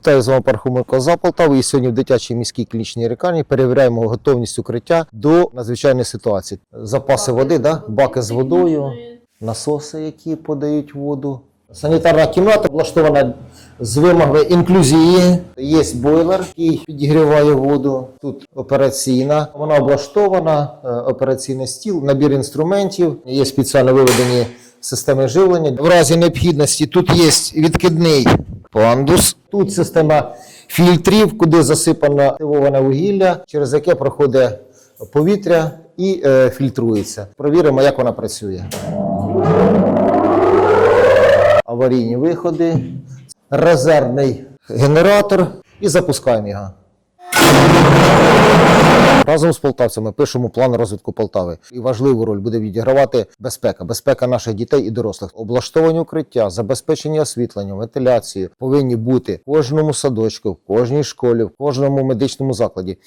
Вітаю з вами Пархоменко за. І сьогодні в дитячій міській клінічній лікарні перевіряємо готовність укриття до надзвичайної ситуації. Запаси води, да? баки з водою, насоси, які подають воду. Санітарна кімната облаштована з вимогами інклюзії. Є бойлер, який підігріває воду. Тут операційна. Вона облаштована, е, операційний стіл, набір інструментів. Є спеціально виведені системи живлення. В разі необхідності тут є відкидний пандус. Тут система фільтрів, куди засипано активоване вугілля, через яке проходить повітря і е, фільтрується. Провіримо, як вона працює. Аварійні виходи, резервний генератор і запускаємо його. Разом з полтавцями пишемо план розвитку Полтави. І важливу роль буде відігравати безпека, безпека наших дітей і дорослих. Облаштовані укриття, забезпечення освітленням, вентиляцією повинні бути в кожному садочку, в кожній школі, в кожному медичному закладі.